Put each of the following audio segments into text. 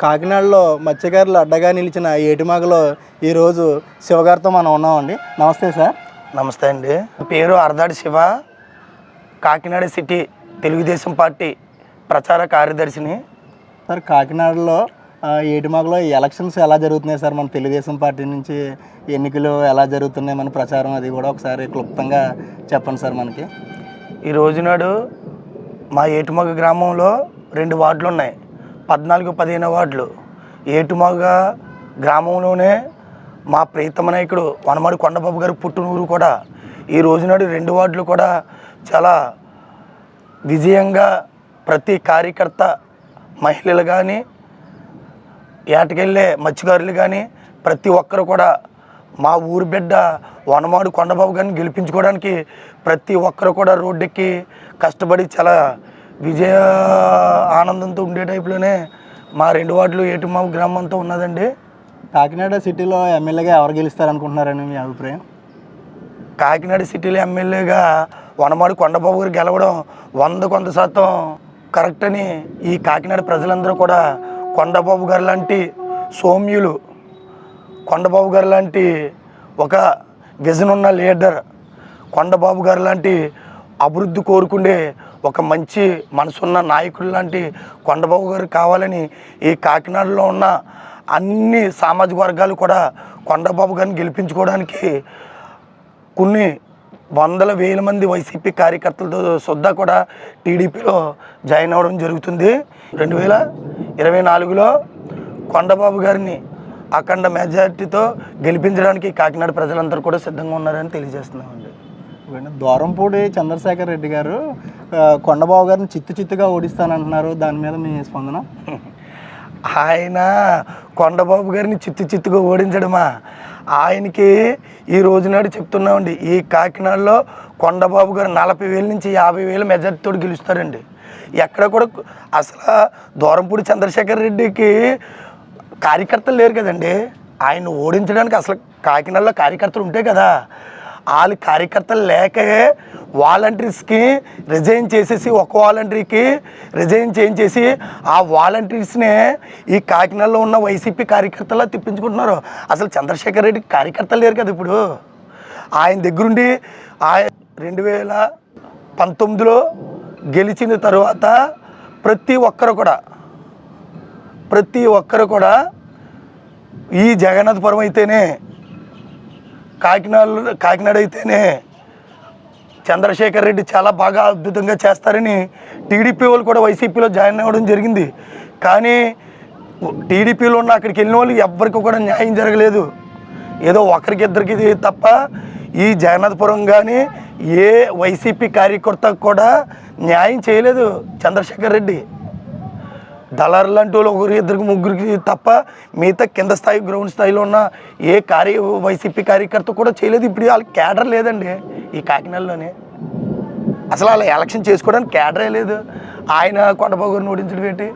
కాకినాడలో మత్స్యకారులు అడ్డగా నిలిచిన ఏటిమాగలో ఈరోజు శివగారితో మనం ఉన్నామండి. నమస్తే సార్. నమస్తే అండి. పేరు అర్ధాడి శివ. కాకినాడ సిటీ తెలుగుదేశం పార్టీ ప్రచార కార్యదర్శిని. సార్ కాకినాడలో ఏటిమాగలో ఎలక్షన్స్ ఎలా జరుగుతున్నాయి సార్? మన తెలుగుదేశం పార్టీ నుంచి ఎన్నికలు ఎలా జరుగుతున్నాయి? మన ప్రచారం అది కూడా ఒకసారి క్లుప్తంగా చెప్పండి సార్ మనకి. ఈ రోజునాడు మా ఏటుమగ గ్రామంలో రెండు వార్డులు ఉన్నాయి పద్నాలుగు పదిహేను వార్డులు. ఏటుమగ గ్రామంలోనే మా ప్రీతమ నాయకుడు వనమాడి కొండబాబు గారు పుట్టినూరు కూడా. ఈ రోజునాడు రెండు వార్డులు కూడా చాలా విజయంగా ప్రతి కార్యకర్త మహిళలు కానీ ఏటకెళ్ళే మత్స్యకారులు కానీ ప్రతి ఒక్కరు కూడా మా ఊరు బిడ్డ వనమాడు కొండబాబు గారిని గెలిపించుకోవడానికి ప్రతి ఒక్కరు కూడా రోడ్డెక్కి కష్టపడి చాలా విజయ ఆనందంతో ఉండే టైపులోనే మా రెండు వార్డులు ఏటుమా గ్రామంతో ఉన్నదండి. కాకినాడ సిటీలో ఎమ్మెల్యేగా ఎవరు గెలుస్తారు అనుకుంటున్నారని మీ అభిప్రాయం? కాకినాడ సిటీలో ఎమ్మెల్యేగా వనమాడు కొండబాబు గారు గెలవడం వంద కొంత శాతం కరెక్ట్ అని ఈ కాకినాడ ప్రజలందరూ కూడా కొండబాబు గారు లాంటి సౌమ్యులు కొండబాబు గారు లాంటి ఒక విజన్ ఉన్న లీడర్ కొండబాబు గారు లాంటి అభివృద్ధి కోరుకుండే ఒక మంచి మనసున్న నాయకుడు లాంటి కొండబాబు గారు కావాలని ఈ కాకినాడలో ఉన్న అన్ని సామాజిక వర్గాలు కూడా కొండబాబు గారిని గెలిపించుకోవడానికి కొన్ని వందల వేల మంది వైసీపీ కార్యకర్తలతో సుద్దా కూడా టీడీపీలో జాయిన్ అవ్వడం జరుగుతుంది. రెండు వేల ఇరవై నాలుగులో కొండబాబు గారిని అఖండ మెజార్టీతో గెలిపించడానికి కాకినాడ ప్రజలందరూ కూడా సిద్ధంగా ఉన్నారని తెలియజేస్తున్నామండి. వీళ్ళు దూరంపూడి చంద్రశేఖర్ రెడ్డి గారు కొండబాబు గారిని చిత్తు చిత్తుగా ఓడిస్తానంటున్నారు. దాని మీద మీ స్పందన? ఆయన కొండబాబు గారిని చిత్తు చిత్తుగా ఓడించడమా? ఆయనకి ఈ రోజునాడు చెప్తున్నామండి ఈ కాకినాడలో కొండబాబు గారు నలభై వేల నుంచి యాభై వేల మెజార్టీతో గెలుస్తారండి. ఎక్కడ కూడా అసలు దూరంపూడి చంద్రశేఖర్ రెడ్డికి కార్యకర్తలు లేరు కదండి. ఆయన ఓడించడానికి అసలు కాకినాడలో కార్యకర్తలు ఉంటే కదా. వాళ్ళ కార్యకర్తలు లేకే వాలంటీర్స్కి రిజైన్ చేసేసి ఒక వాలంటీర్కి రిజైన్ చేయించేసి ఆ వాలంటీర్స్నే ఈ కాకినాడలో ఉన్న వైసీపీ కార్యకర్తలా తిప్పించుకుంటున్నారు. అసలు చంద్రశేఖర్ రెడ్డికి కార్యకర్తలు లేరు కదా ఇప్పుడు. ఆయన దగ్గరుండి ఆయన రెండు వేల పంతొమ్మిదిలో గెలిచిన తర్వాత ప్రతి ఒక్కరు కూడా ప్రతి ఒక్కరు కూడా ఈ జగన్నాథపురం అయితేనే కాకినాడ కాకినాడ అయితేనే చంద్రశేఖర్ రెడ్డి చాలా బాగా అద్భుతంగా చేస్తారని టీడీపీ వాళ్ళు కూడా వైసీపీలో జాయిన్ అవ్వడం జరిగింది. కానీ టీడీపీలో ఉన్న అక్కడికి వెళ్ళిన వాళ్ళు ఎవ్వరికి కూడా న్యాయం జరగలేదు. ఏదో ఒకరికి ఇద్దరికి తప్ప ఈ జగన్నాథపురం కానీ ఏ వైసీపీ కార్యకర్తకు కూడా న్యాయం చేయలేదు చంద్రశేఖర్ రెడ్డి. దళారు లాంటి వాళ్ళు ఒకరి ఇద్దరికి ముగ్గురికి తప్ప మిగతా కింద స్థాయి గ్రౌండ్ స్థాయిలో ఉన్న ఏ కార్య వైసీపీ కార్యకర్త కూడా చేయలేదు. ఇప్పుడు వాళ్ళకి క్యాడర్ లేదండి ఈ కాకినాడలోనే. అసలు వాళ్ళ ఎలక్షన్ చేసుకోవడానికి క్యాడరే లేదు. ఆయన కొండబాబు గారిని ఓడించడం ఏంటి?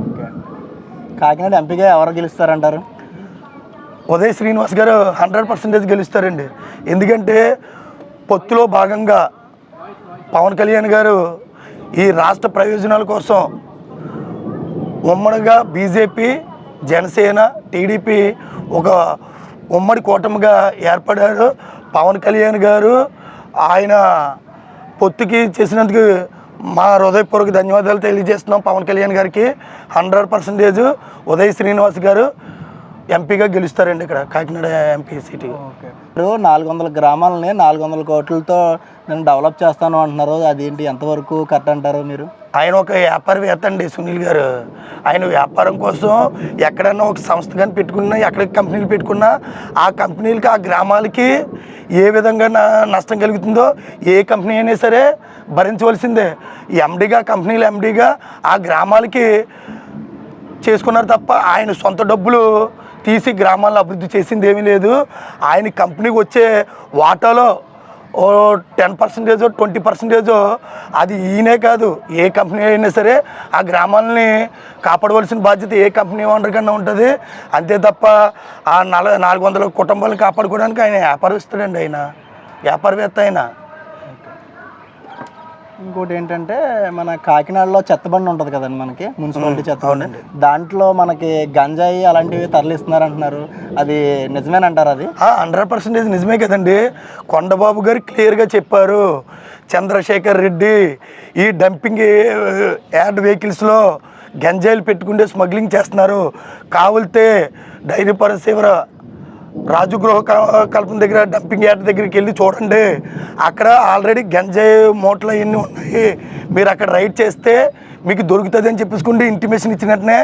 ఓకే. కాకినాడ ఎంపీగా ఎవరు గెలుస్తారంటారు? ఉదయ్ శ్రీనివాస్ గారు హండ్రెడ్ పర్సెంటేజ్ గెలుస్తారండి. ఎందుకంటే పొత్తులో భాగంగా పవన్ కళ్యాణ్ గారు ఈ రాష్ట్ర ప్రయోజనాల కోసం ఉమ్మడిగా బీజేపీ జనసేన టీడీపీ ఒక ఉమ్మడి కూటమిగా ఏర్పడారు. పవన్ కళ్యాణ్ గారు ఆయన పొత్తుకి చేసినందుకు మా హృదయపూర్వక ధన్యవాదాలు తెలియజేస్తున్నాం పవన్ కళ్యాణ్ గారికి. హండ్రెడ్ పర్సెంటేజ్ ఉదయ్ శ్రీనివాస్ గారు ఎంపీగా గెలుస్తారండి ఇక్కడ కాకినాడ ఎంపీ సీటీ. నాలుగు వందల గ్రామాలని నాలుగు వందల కోట్లతో నేను డెవలప్ చేస్తాను అంటున్నారు. అదేంటి? ఎంతవరకు కరెక్ట్ అంటారు మీరు? ఆయన ఒక వ్యాపారవేత్త అండి సునీల్ గారు. ఆయన వ్యాపారం కోసం ఎక్కడన్నా ఒక సంస్థ కానీ పెట్టుకున్నా ఎక్కడ కంపెనీలు పెట్టుకున్నా ఆ కంపెనీలకి ఆ గ్రామాలకి ఏ విధంగా నష్టం కలుగుతుందో ఏ కంపెనీ అయినా సరే భరించవలసిందే. ఎండీగా కంపెనీలు ఎండీగా ఆ గ్రామాలకి చేసుకున్నారు తప్ప ఆయన సొంత డబ్బులు తీసి గ్రామాలను అభివృద్ధి చేసింది ఏమీ లేదు. ఆయన కంపెనీకి వచ్చే వాటాలో ఓ టెన్ పర్సెంటేజ్ ట్వంటీ పర్సెంటేజ్ అది ఈయనే కాదు ఏ కంపెనీ అయినా సరే ఆ గ్రామాలని కాపాడవలసిన బాధ్యత ఏ కంపెనీ ఓనర్ కన్నా ఉంటుంది. అంతే తప్ప ఆ నల నాలుగు వందల కుటుంబాలను కాపాడుకోవడానికి ఆయన వ్యాపారస్తుడండి ఆయన. వ్యాపారవేత్త ఆయన. ఇంకోటి ఏంటంటే మన కాకినాడలో చెత్తబండి ఉంటుంది కదండి మనకి మున్సిపాలిటీ చెత్తబండి దాంట్లో మనకి గంజాయి అలాంటివి తరలిస్తున్నారు అంటున్నారు అది నిజమేనంటారు అది? హండ్రెడ్ పర్సెంటేజ్ నిజమే కదండి. కొండబాబు గారు క్లియర్గా చెప్పారు. చంద్రశేఖర్ రెడ్డి ఈ డంపింగ్ యాడ్ వెహికల్స్లో గంజాయిలు పెట్టుకుంటే స్మగ్లింగ్ చేస్తున్నారు. కావులితే డైరీ పరిసేవర రాజగృహ కల్పన దగ్గర డంపింగ్ యార్డ్ దగ్గరికి వెళ్ళి చూడండి. అక్కడ ఆల్రెడీ గంజాయి మూటలు అవన్నీ ఉన్నాయి. మీరు అక్కడ రైడ్ చేస్తే మీకు దొరుకుతుంది అని చెప్పేసుకుంటే ఇంటిమేషన్ ఇచ్చినట్టునే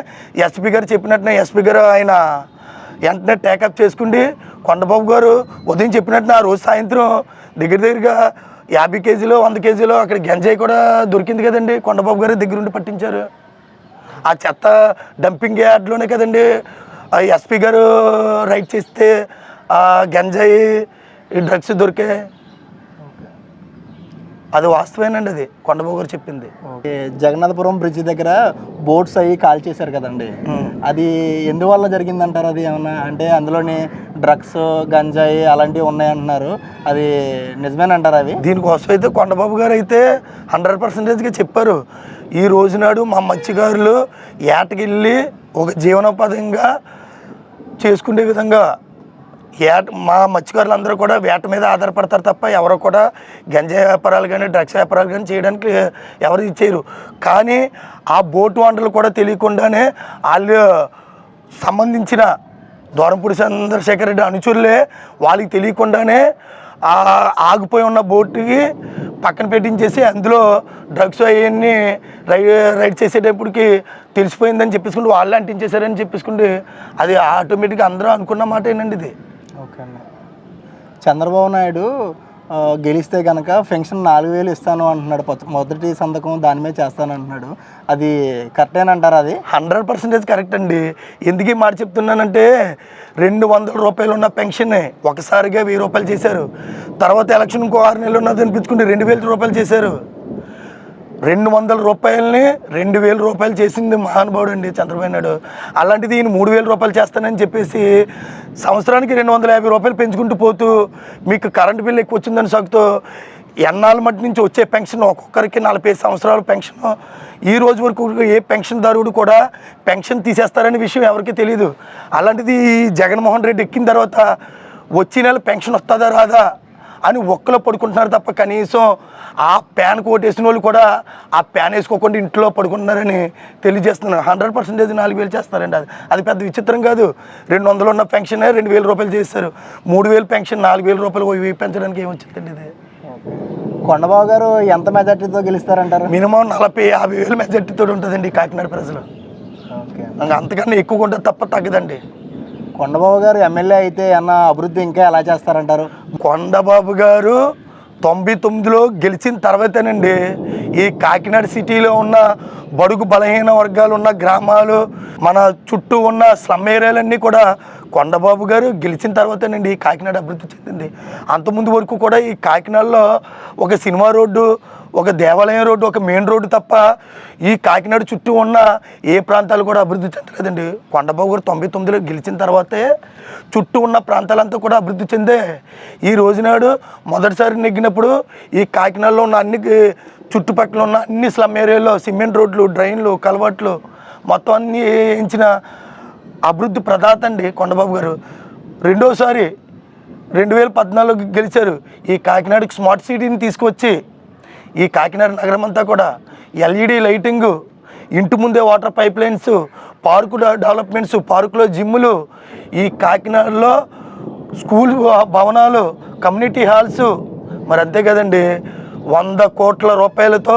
ఎస్పీ గారు చెప్పినట్టునే ఎస్పీ గారు ఆయన వెంటనే టేకప్ చేసుకుండి కొండబాబు గారు ఉదయం చెప్పినట్టున ఆ రోజు సాయంత్రం దగ్గర దగ్గరగా యాభై కేజీలు వంద కేజీలు అక్కడ గంజాయి కూడా దొరికింది కదండి. కొండబాబు గారు దగ్గరుండి పట్టించారు. ఆ చెత్త డంపింగ్ యార్డ్లోనే కదండి. ఎస్పీ గారు రైడ్ చేస్తే గంజాయి ఈ డ్రగ్స్ దొరికే. అది వాస్తవేనండి అది. కొండబాబు గారు చెప్పింది. జగన్నాథపురం బ్రిడ్జ్ దగ్గర బోట్స్ అవి కాల్ చేశారు కదండి. అది ఎందువల్ల జరిగిందంటారు? అది ఏమన్నా అంటే అందులోని డ్రగ్స్ గంజాయి అలాంటివి ఉన్నాయంటున్నారు. అది నిజమేనంటారు అవి? దీనికోసం అయితే కొండబాబు గారు అయితే హండ్రెడ్ పర్సెంటేజ్గా చెప్పారు. ఈ రోజునాడు మా మత్స్యకారులు ఏటకెళ్ళి ఒక జీవనోపాధంగా చేసుకునే విధంగా వేట మా మత్స్యకారులందరూ కూడా వేట మీద ఆధారపడతారు తప్ప ఎవరు కూడా గంజాయి వ్యాపారాలు కానీ డ్రగ్స్ వ్యాపారాలు కానీ చేయడానికి ఎవరు ఇచ్చేయరు. కానీ ఆ బోటు వంటలు కూడా తెలియకుండానే వాళ్ళు సంబంధించిన దూరంపూడి చంద్రశేఖర్ రెడ్డి అనుచరులే వాళ్ళకి తెలియకుండానే ఆగిపోయి ఉన్న బోటుకి పక్కన పెట్టించేసి అందులో డ్రగ్స్ అవన్నీ రై రైడ్ చేసేటప్పటికి తెలిసిపోయిందని చెప్పేసుకుంటే వాళ్ళు అంటించేశారని చెప్పేసుకుంటే అది ఆటోమేటిక్గా అందరూ అనుకున్న మాట ఏంటండి ఇది. ఓకే అండి. చంద్రబాబు నాయుడు గెలిస్తే కనుక పెన్షన్ నాలుగు వేలు ఇస్తాను అంటున్నాడు. మొదటి సంతకం దాని మీద చేస్తాను అంటున్నాడు. అది కరెక్టేనంటారా అది? హండ్రెడ్ పర్సెంటేజ్ కరెక్ట్ అండి. ఎందుకు మాట చెప్తున్నానంటే రెండు వందల రూపాయలు ఉన్న పెన్షన్ ఒకసారిగా వెయ్యి రూపాయలు చేశారు. తర్వాత ఎలక్షన్ ఇంకో ఆరు నెలలు ఉన్నది అనిపించుకుంటే రెండు వేల రూపాయలు చేశారు. రెండు వందల రూపాయలని రెండు వేల రూపాయలు చేసింది మహానుభావుడు అండి చంద్రబాబు నాయుడు. అలాంటిది ఈయన మూడు వేల రూపాయలు చేస్తానని చెప్పేసి సంవత్సరానికి రెండు వందల యాభై రూపాయలు పెంచుకుంటూ పోతూ మీకు కరెంటు బిల్లు ఎక్కువ వచ్చిందని సాగుతూ ఎన్నాళ్ళ మట్టి నుంచి వచ్చే పెన్షన్ ఒక్కొక్కరికి నలభై సంవత్సరాల పెన్షన్. ఈ రోజు వరకు ఏ పెన్షన్దారుడు కూడా పెన్షన్ తీసేస్తారనే విషయం ఎవరికీ తెలియదు అలాంటిది ఈ జగన్మోహన్ రెడ్డి ఎక్కిన తర్వాత వచ్చే నెల పెన్షన్ వస్తుందా రాదా? అని ఒక్కలో పడుకుంటున్నారు తప్ప కనీసం ఆ ప్యాన్ వేసిన వాళ్ళు కూడా ఆ ప్యాన్ వేసుకోకుండా ఇంట్లో పడుకుంటున్నారని తెలియజేస్తున్నారు హండ్రెడ్ పర్సెంటేజ్ నాలుగు వేలు చేస్తారండి అది. అది పెద్ద విచిత్రం కాదు. రెండు వందలు ఉన్న పెన్షన్ రెండు వేల రూపాయలు చేస్తారు. మూడు వేలు పెన్షన్ నాలుగు వేల రూపాయలు పెంచడానికి ఏమొచ్చిందండి ఇది? కొండబాబు గారు ఎంత మెజార్టీతో గెలుస్తారంటారు? మినిమం నలభై యాభై వేల మెజార్టీతో ఉంటుందండి కాకినాడ ప్రజలు. అంతకన్నా ఎక్కువ ఉంటుంది తప్ప తగ్గదండి. కొండబాబు గారు ఎమ్మెల్యే అయితే అన్న అభివృద్ధి ఇంకా ఎలా చేస్తారంటారు? కొండబాబు గారు తొంభై తొమ్మిదిలో గెలిచిన తర్వాతేనండి ఈ కాకినాడ సిటీలో ఉన్న బడుగు బలహీన వర్గాలు ఉన్న గ్రామాలు మన చుట్టూ ఉన్న స్లమ్ ఏరియాలన్నీ కూడా కొండబాబు గారు గెలిచిన తర్వాతేనండి ఈ కాకినాడ అభివృద్ధి చెందింది. అంతకుముందు వరకు కూడా ఈ కాకినాడలో ఒక సినిమా రోడ్డు ఒక దేవాలయం రోడ్డు ఒక మెయిన్ రోడ్డు తప్ప ఈ కాకినాడ చుట్టూ ఉన్న ఏ ప్రాంతాలు కూడా అభివృద్ధి చెందలేదండి. కొండబాబు గారు తొంభై తొమ్మిదిలో గెలిచిన తర్వాతే చుట్టూ ఉన్న ప్రాంతాలంతా కూడా అభివృద్ధి చెందే ఈ రోజునాడు మొదటిసారి నెగ్గినప్పుడు ఈ కాకినాడలో ఉన్న అన్ని చుట్టుపక్కల ఉన్న అన్ని స్లమ్ ఏరియాలో సిమెంట్ రోడ్లు డ్రైన్లు కలవట్లు మొత్తం అన్ని వేయించిన అభివృద్ధి ప్రదాత అండి కొండబాబు గారు. రెండోసారి రెండు వేల పద్నాలుగు గెలిచారు. ఈ కాకినాడకి స్మార్ట్ సిటీని తీసుకొచ్చి ఈ కాకినాడ నగరం అంతా కూడా ఎల్ఈడి లైటింగు ఇంటి ముందే water pipe lines park developments పార్కులో జిమ్ములు ఈ కాకినాడలో స్కూల్ భవనాలు కమ్యూనిటీ హాల్స్ మరి అంతే కదండి. వంద కోట్ల రూపాయలతో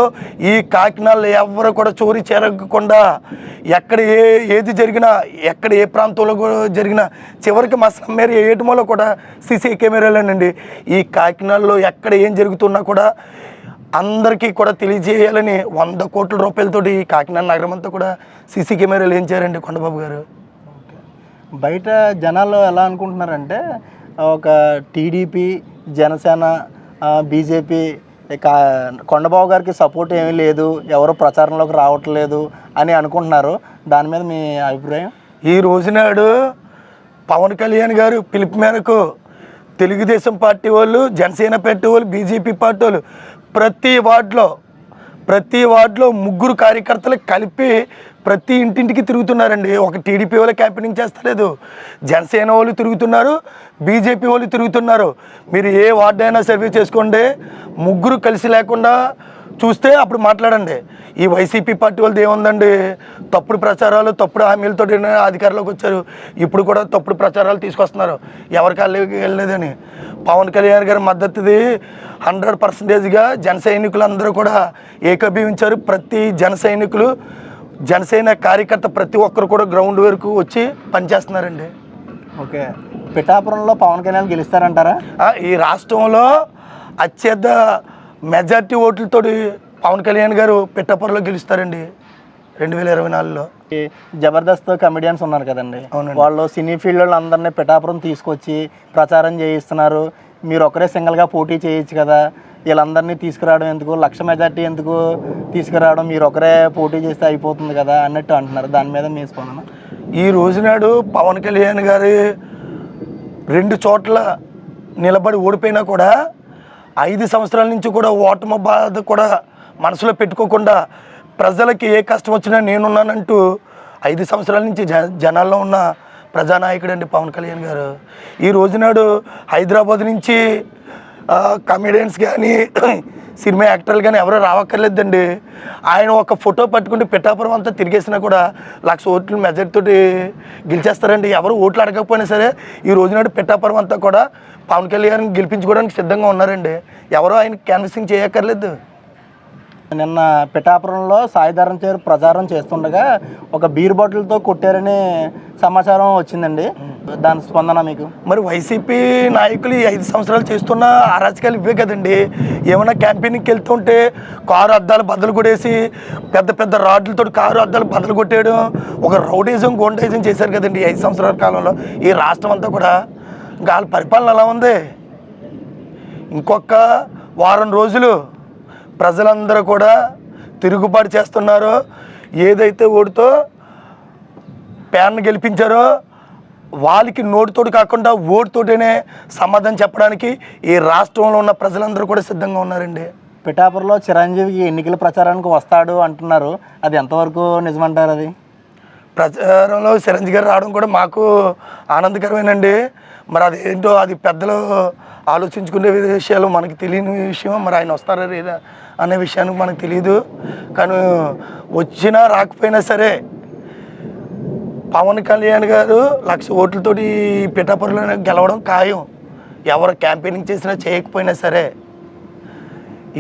ఈ కాకినాడలో ఎవరు కూడా చోరీ చేరకుండా ఎక్కడ ఏ ఏది జరిగినా ఎక్కడ ఏ ప్రాంతంలో కూడా జరిగినా చివరికి మా సమ్మేరి ఏటుమలో కూడా సీసీ కెమెరాలేనండి. ఈ కాకినాడలో ఎక్కడ ఏం జరుగుతున్నా కూడా అందరికీ కూడా తెలియజేయాలని వంద కోట్ల రూపాయలతోటి ఈ కాకినాడ నగరం అంతా కూడా సీసీ కెమెరాలు ఏం చేయారండి కొండబాబు గారు? బయట జనాలు ఎలా అనుకుంటున్నారంటే ఒక టీడీపీ జనసేన బీజేపీ ఇక కొండబాబు గారికి సపోర్ట్ ఏమీ లేదు ఎవరు ప్రచారంలోకి రావట్లేదు అని అనుకుంటున్నారు. దాని మీద మీ అభిప్రాయం? ఈ రోజునాడు పవన్ కళ్యాణ్ గారు పిలుపు మేరకు తెలుగుదేశం పార్టీ వాళ్ళు జనసేన పార్టీ వాళ్ళు బీజేపీ పార్టీ వాళ్ళు ప్రతి వార్డులో ప్రతి వార్డులో ముగ్గురు కార్యకర్తలు కలిపి ప్రతి ఇంటింటికి తిరుగుతున్నారండి. ఒక టీడీపీ వాళ్ళు క్యాంపెయినింగ్ చేస్తలేదు. జనసేన వాళ్ళు తిరుగుతున్నారు. బీజేపీ వాళ్ళు తిరుగుతున్నారు. మీరు ఏ వార్డు అయినా సర్వే చేసుకోండి. ముగ్గురు కలిసి లేకుండా చూస్తే అప్పుడు మాట్లాడండి. ఈ వైసీపీ పార్టీ వాళ్ళది ఏముందండి? తప్పుడు ప్రచారాలు తప్పుడు హామీలతో అధికారంలోకి వచ్చారు. ఇప్పుడు కూడా తప్పుడు ప్రచారాలు తీసుకొస్తున్నారు. ఎవరికి వెళ్ళలేదని. పవన్ కళ్యాణ్ గారి మద్దతుది హండ్రెడ్ పర్సెంటేజ్గా జన సైనికులందరూ కూడా ఏకీభవించారు. ప్రతి జన సైనికులు జనసేన కార్యకర్త ప్రతి ఒక్కరు కూడా గ్రౌండ్ వరకు వచ్చి పనిచేస్తున్నారండి. ఓకే. పిఠాపురంలో పవన్ కళ్యాణ్ గెలుస్తారంటారా? ఈ రాష్ట్రంలో అత్యధిక మెజార్టీ ఓట్లతోటి పవన్ కళ్యాణ్ గారు పిట్టపురలో గెలుస్తారండి రెండు వేల ఇరవై నాలుగులో. జబర్దస్త్ కమెడియన్స్ ఉన్నారు కదండి. వాళ్ళు సినీ ఫీల్డ్ వాళ్ళందరినీ పిఠాపురం తీసుకొచ్చి ప్రచారం చేయిస్తున్నారు. మీరు ఒకరే సింగిల్గా పోటీ చేయొచ్చు కదా. వీళ్ళందరినీ తీసుకురావడం ఎందుకు? లక్ష మెజార్టీ ఎందుకు తీసుకురావడం? మీరు ఒకరే పోటీ చేస్తే అయిపోతుంది కదా అన్నట్టు అంటున్నారు. దాని మీద మీ స్పందన? ఈ రోజునాడు పవన్ కళ్యాణ్ గారి రెండు చోట్ల నిలబడి ఓడిపోయినా కూడా ఐదు సంవత్సరాల నుంచి కూడా ఓటమి బాధ కూడా మనసులో పెట్టుకోకుండా ప్రజలకి ఏ కష్టం వచ్చినా నేనున్నానంటూ ఐదు సంవత్సరాల నుంచి జ జనాల్లో ఉన్న ప్రజానాయకుడు అండి పవన్ కళ్యాణ్ గారు. ఈ రోజునాడు హైదరాబాద్ నుంచి కమెడియన్స్ కానీ సినిమా యాక్టర్లు కానీ ఎవరో రావక్కర్లేదండి. ఆయన ఒక ఫోటో పట్టుకుంటే పిఠాపురం అంతా తిరిగేసినా కూడా లక్ష ఓట్లు మెజార్టీ తోటి గెలిచేస్తారండి. ఎవరు ఓట్లు అడగకపోయినా సరే ఈ రోజునాడు పిఠాపురం అంతా కూడా పవన్ కళ్యాణ్ గెలిపించుకోవడానికి సిద్ధంగా ఉన్నారండి. ఎవరో ఆయన క్యాన్వసింగ్ చేయక్కర్లేదు. నిన్న పిఠాపురంలో సాయిధరం చేరు ప్రచారం చేస్తుండగా ఒక బీర్ బాటిల్తో కొట్టారని సమాచారం వచ్చిందండి. దాని స్పందన మీకు? మరి వైసీపీ నాయకులు ఈ ఐదు సంవత్సరాలు చేస్తున్న అరాచకాలు ఇవే కదండి. ఏమైనా క్యాంపెయినింగ్కి వెళ్తుంటే కారు అద్దాలు బద్దలు కొట్టేసి పెద్ద పెద్ద రాడ్లతో కారు అద్దాలు బద్దలు కొట్టేయడం ఒక రౌడీజం గోండైజం చేశారు కదండి ఐదు సంవత్సరాల కాలంలో. ఈ రాష్ట్రం అంతా కూడా. గాలి వాళ్ళ పరిపాలన ఎలా ఉంది? ఇంకొక వారం రోజులు ప్రజలందరూ కూడా తిరుగుబాటు చేస్తున్నారు ఏదైతే ఓటుతో ప్యాన్ గెలిపించారో వాళ్ళకి నోటితోటి కాకుండా ఓటుతోటనే సమాధానం చెప్పడానికి ఈ రాష్ట్రంలో ఉన్న ప్రజలందరూ కూడా సిద్ధంగా ఉన్నారండి. పిఠాపురంలో చిరంజీవికి ఎన్నికల ప్రచారానికి వస్తాడు అంటున్నారు. అది ఎంతవరకు నిజమంటారు అది? ప్రచారంలో చిరంజీవి గారు రావడం కూడా మాకు ఆనందకరమేనండి. మరి అదేంటో అది పెద్దలు ఆలోచించుకునే విషయాలు మనకి తెలియని విషయం మరి ఆయన వస్తారా లేదా అనే విషయానికి మనకు తెలియదు కానీ వచ్చినా రాకపోయినా సరే పవన్ కళ్యాణ్ గారు లక్ష ఓట్లతోటి పిఠాపురంలో గెలవడం ఖాయం. ఎవరు క్యాంపెయినింగ్ చేసినా చేయకపోయినా సరే.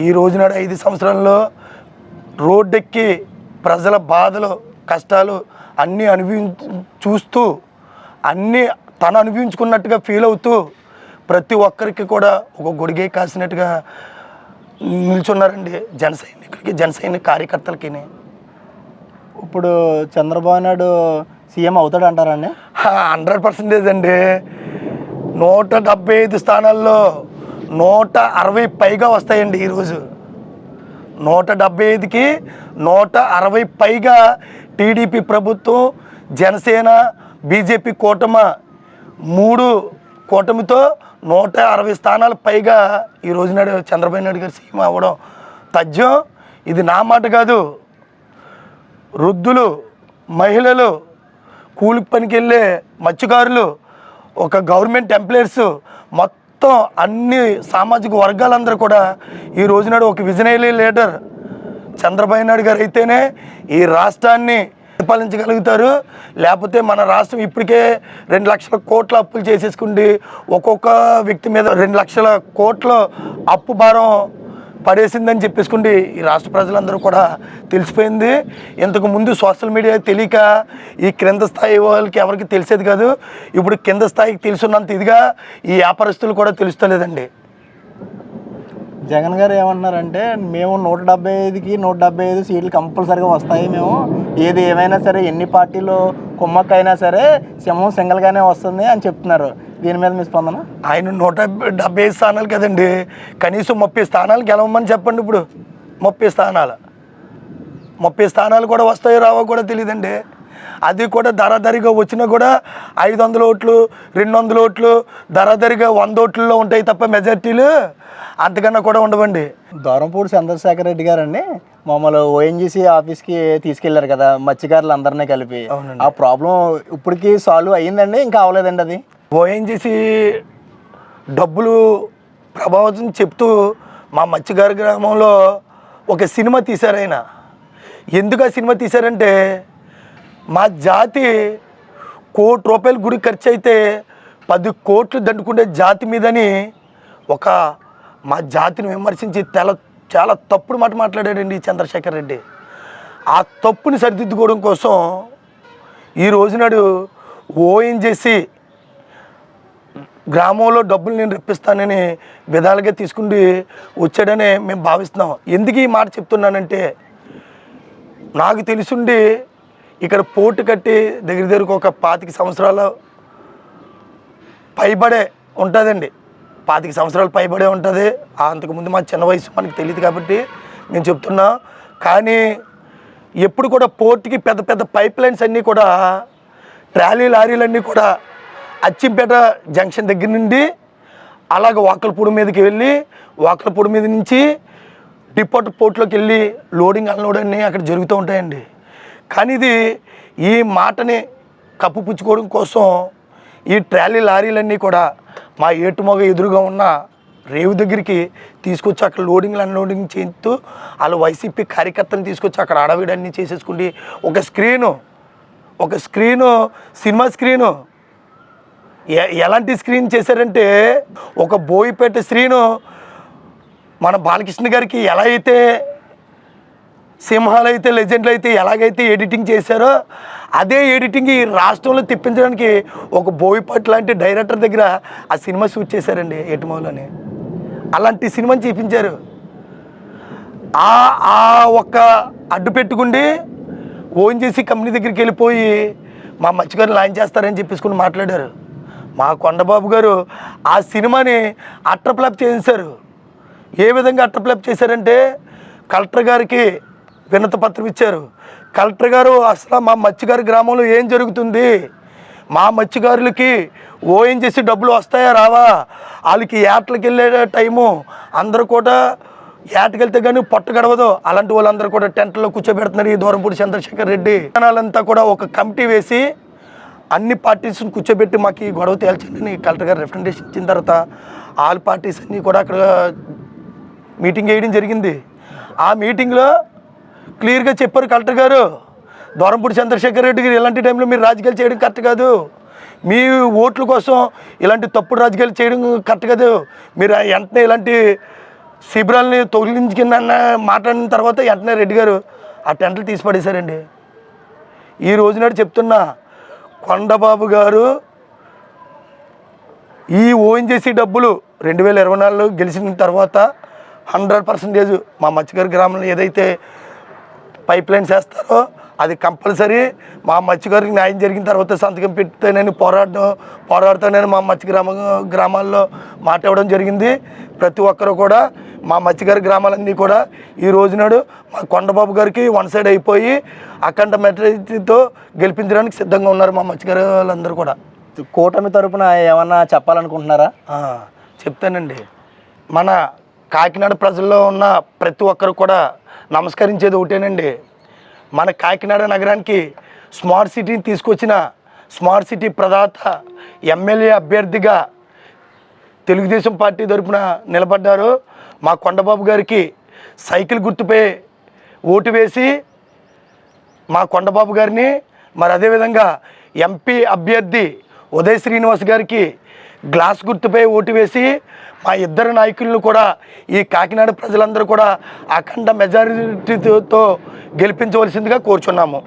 ఈ రోజునాడు ఐదు సంవత్సరాల్లో రోడ్డెక్కి ప్రజల బాధలు కష్టాలు అన్నీ అనుభవి చూస్తూ అన్నీ తను అనుభవించుకున్నట్టుగా ఫీల్ అవుతూ ప్రతి ఒక్కరికి కూడా ఒక గొడిగే కాసినట్టుగా నిల్చున్నారండి జన సైనికులకి జన సైనిక కార్యకర్తలకి. ఇప్పుడు చంద్రబాబు నాయుడు సీఎం అవుతాడు అంటారండి? హండ్రెడ్ పర్సెంటేజ్ అండి. నూట డెబ్బై ఐదు స్థానాల్లో నూట అరవై పైగా వస్తాయండి ఈరోజు నూట డెబ్బై ఐదుకి నూట అరవై పైగా టీడీపీ ప్రభుత్వం జనసేన బీజేపీ కూటమ మూడు కూటమితో నూట అరవై స్థానాలు పైగా ఈ రోజునాడు చంద్రబాబు నాయుడు గారు సీఎం అవ్వడం తథ్యం. ఇది నా మాట కాదు. వృద్ధులు మహిళలు కూలి పనికి వెళ్ళే మత్స్యకారులు ఒక గవర్నమెంట్ ఎంప్లాయర్స్ మొత్తం అన్ని సామాజిక వర్గాలందరూ కూడా ఈ రోజునాడు ఒక విజనరీ లీడర్ చంద్రబాబు నాయుడు గారు అయితేనే ఈ రాష్ట్రాన్ని పరిపాలించగలుగుతారు లేకపోతే మన రాష్ట్రం ఇప్పటికే రెండు లక్షల కోట్ల అప్పులు చేసేసుకుండి ఒక్కొక్క వ్యక్తి మీద రెండు లక్షల కోట్ల అప్పు భారం పడేసిందని చెప్పేసుకుంటే ఈ రాష్ట్ర ప్రజలందరూ కూడా తెలిసిపోయింది. ఇంతకు ముందు సోషల్ మీడియా తెలియక ఈ క్రింద స్థాయి వాళ్ళకి ఎవరికి తెలిసేది కాదు. ఇప్పుడు కింద స్థాయికి తెలుసున్నంత ఇదిగా ఈ వ్యాపారస్తులు కూడా తెలుస్తలేదండి. జగన్ గారు ఏమంటున్నారంటే మేము నూట డెబ్బై ఐదుకి నూట డెబ్బై ఐదు సీట్లు కంపల్సరీగా వస్తాయి మేము. ఏది ఏమైనా సరే ఎన్ని పార్టీలు కుమ్మక్కైనా సరే సింహం సింగల్గానే వస్తుంది అని చెప్తున్నారు. దీని మీద మీ స్పందన? ఆయన నూట డెబ్బై ఐదు స్థానాలు కదండి. కనీసం ముప్పై స్థానాలు గెలవమని చెప్పండి ఇప్పుడు. ముప్పై స్థానాలు. ముప్పై స్థానాలు కూడా వస్తాయో రావో కూడా తెలియదండి. అది కూడా ధరాధరిగా వచ్చినా కూడా ఐదు వందల ఓట్లు రెండు వందల ఓట్లు ధరాధరిగా వంద ఓట్లలో ఉంటాయి తప్ప మెజార్టీలు అంతకన్నా కూడా ఉండవండి. దూరంపూడి చంద్రశేఖర్ రెడ్డి గారండి మమ్మల్ని ఓఎన్జీసీ ఆఫీస్కి తీసుకెళ్ళారు కదా మత్స్యకారులు అందరినీ కలిపి. ఆ ప్రాబ్లం ఇప్పటికి సాల్వ్ అయ్యిందండి ఇంకా అవ్వలేదండి అది? ఓఎన్జీసీ డబ్బులు ప్రభావం చెప్తూ మా మత్స్యగారి గ్రామంలో ఒక సినిమా తీశారు ఆయన. ఎందుకు ఆ సినిమా తీశారంటే మా జాతి కోటి రూపాయల గుడి ఖర్చు అయితే పది కోట్లు దండుకునే జాతి మీదని ఒక మా జాతిని విమర్శించి తెల చాలా తప్పుడు మాట మాట్లాడాడండి చంద్రశేఖర్ రెడ్డి. ఆ తప్పుని సరిదిద్దుకోవడం కోసం ఈ రోజునాడు ఓఎన్జేసి గ్రామంలో డబ్బులు నేను రప్పిస్తానని విధాలుగా తీసుకుండి వచ్చాడని మేము భావిస్తున్నాం. ఎందుకు ఈ మాట చెప్తున్నానంటే నాకు తెలుసుండి ఇక్కడ పోర్టు కట్టి దగ్గర దగ్గరకు ఒక పాతిక సంవత్సరాల పైబడే ఉంటుందండి. పాతిక సంవత్సరాలు పైబడే ఉంటుంది. అంతకుముందు మా చిన్న వయసు మనకు తెలియదు కాబట్టి నేను చెప్తున్నా. కానీ ఎప్పుడు కూడా పోర్టుకి పెద్ద పెద్ద పైప్ లైన్స్ అన్నీ కూడా ట్రాలీ లారీలన్నీ కూడా అచ్చింపేట జంక్షన్ దగ్గర నుండి అలాగ వాకలపూడి మీదకి వెళ్ళి వాకలపూడి మీద నుంచి డిపోర్ట్ పోర్ట్లోకి వెళ్ళి లోడింగ్ అన్లోడ్ అన్నీ అక్కడ జరుగుతూ ఉంటాయండి. కానీ ఇది ఈ మాటని కప్పుపుచ్చుకోవడం కోసం ఈ ట్రాలీ లారీలన్నీ కూడా మా ఏటుమొగ ఎదురుగా ఉన్న రేవు దగ్గరికి తీసుకొచ్చి అక్కడ లోడింగ్లు అన్లోడింగ్ చేస్తూ వాళ్ళు వైసీపీ కార్యకర్తలను తీసుకొచ్చి అక్కడ అడవిడన్నీ చేసేసుకుంటే ఒక స్క్రీను ఒక స్క్రీను సినిమా స్క్రీను ఎలాంటి స్క్రీన్ చేశారంటే ఒక బోయిపేట స్క్రీను మన బాలకృష్ణ గారికి ఎలా అయితే సింహాలు అయితే లెజెండ్లు అయితే ఎలాగైతే ఎడిటింగ్ చేశారో అదే ఎడిటింగ్ ఈ రాష్ట్రంలో తెప్పించడానికి ఒక బోయిపట్ లాంటి డైరెక్టర్ దగ్గర ఆ సినిమా షూట్ చేశారండి ఎటుమౌలని అలాంటి సినిమాని చూపించారు. ఆ ఆ ఒక్క అడ్డు పెట్టుకుండి ఓఎన్జీసీ కంపెనీ దగ్గరికి వెళ్ళిపోయి మా మత్స్యగారు లాంచ్ చేస్తారని చెప్పేసుకుని మాట్లాడారు. మా కొండబాబు గారు ఆ సినిమాని అట్రప్లాప్ చేశారు ఏ విధంగా అట్రప్లాప్ చేశారంటే కలెక్టర్ గారికి వినత పత్రం ఇచ్చారు. కలెక్టర్ గారు అసలు మా మత్స్యగారి గ్రామంలో ఏం జరుగుతుంది? మా మత్స్యకారులకి ఓఎన్జీసీ డబ్బులు వస్తాయా రావా? వాళ్ళకి ఏటలకి వెళ్ళే టైము అందరూ కూడా ఏటకెళ్తే కానీ పొట్ట గడవదు. అలాంటి వాళ్ళందరూ కూడా టెంట్లో కూర్చోబెడుతున్నారు ఈ దూరంపూడి చంద్రశేఖర్ రెడ్డి. జనాలంతా కూడా ఒక కమిటీ వేసి అన్ని పార్టీస్ని కూర్చోబెట్టి మాకు ఈ గొడవ తేల్చండి. కలెక్టర్ గారు రిప్రజెంటేషన్ ఇచ్చిన తర్వాత ఆల్ పార్టీస్ అన్నీ కూడా అక్కడ మీటింగ్ వేయడం జరిగింది. ఆ మీటింగ్లో క్లియర్గా చెప్పారు కలెక్టర్ గారు. దూరంపూడి చంద్రశేఖర్ రెడ్డి గారు ఇలాంటి టైంలో మీరు రాజకీయాలు చేయడం కరెక్ట్ కాదు. మీ ఓట్ల కోసం ఇలాంటి తప్పుడు రాజకీయాలు చేయడం కరెక్ట్ కాదు. మీరు వెంటనే ఇలాంటి శిబిరాలని తొలగించుకున్న మాట్లాడిన తర్వాత వెంటనే రెడ్డి గారు ఆ టెంట్లు తీసి పడేశారండి ఈ రోజునాడు చెప్తున్నా కొండబాబు గారు ఈ ఓఎన్జేసీ డబ్బులు రెండు వేల ఇరవై నాలుగులో గెలిచిన తర్వాత హండ్రెడ్ పర్సెంటేజ్ మా మత్స్యగారి గ్రామంలో ఏదైతే పైప్ లైన్స్ వేస్తారో అది కంపల్సరీ మా మత్స్యగారికి న్యాయం జరిగిన తర్వాత సంతకం పెడితేనని పోరాడడం పోరాడుతానని మా మత్స్య గ్రామ గ్రామాల్లో మాట ఇవ్వడం జరిగింది. ప్రతి ఒక్కరు కూడా మా మత్స్యగారి గ్రామాలన్నీ కూడా ఈ రోజునాడు మా కొండబాబు గారికి వన్ సైడ్ అయిపోయి అఖండ మెజారిటీతో గెలిపించడానికి సిద్ధంగా ఉన్నారు మా మత్స్యగారి వాళ్ళందరూ కూడా. కూటమి తరపున ఏమన్నా చెప్పాలనుకుంటున్నారా? చెప్తానండి. మన కాకినాడ ప్రజల్లో ఉన్న ప్రతి ఒక్కరు కూడా నమస్కరించేది ఒకటేనండి. మన కాకినాడ నగరానికి స్మార్ట్ సిటీని తీసుకొచ్చిన స్మార్ట్ సిటీ ప్రదాత ఎమ్మెల్యే అభ్యర్థిగా తెలుగుదేశం పార్టీ తరఫున నిలబడ్డారు. మా కొండబాబు గారికి సైకిల్ గుర్తుపై ఓటు వేసి మా కొండబాబు గారిని మరి అదేవిధంగా ఎంపీ అభ్యర్థి ఉదయ్ శ్రీనివాస్ గారికి గ్లాస్ గుర్తుపై ఓటు వేసి మా ఇద్దరు నాయకులను కూడా ఈ కాకినాడ ప్రజలందరూ కూడా అఖండ మెజారిటీతో గెలిపించవలసిందిగా కోరుచున్నాము.